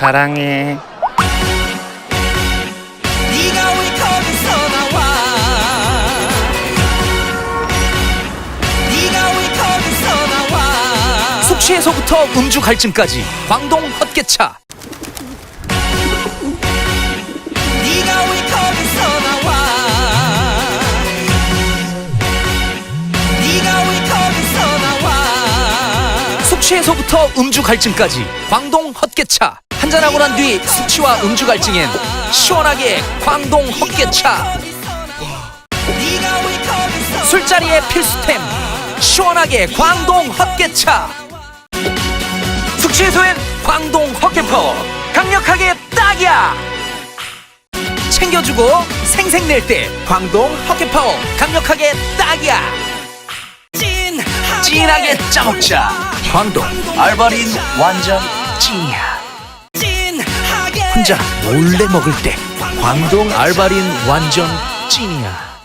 사랑해. 네가 왜 거기서 나와. 네가 왜 거기서 나와. 숙취에서부터 음주 갈증까지 광동 헛개차. 네가 왜 거기서 나와. 네가 왜 거기서 나와. 숙취에서부터 음주 갈증까지 광동 헛개차 한잔하고 난 뒤 숙취와 음주 갈증엔 시원하게 광동 헛개차. 술자리의 필수템 시원하게 광동 헛개차. 숙취 해소엔 광동 헛개퍼 강력하게 딱이야. 챙겨주고 생색낼 때 광동 헛개퍼 강력하게 딱이야. 찐하게 짜먹자. 광동 알바린 완전 찐이야 혼자 몰래 먹을 때. 광동 알바린 완전 찐이야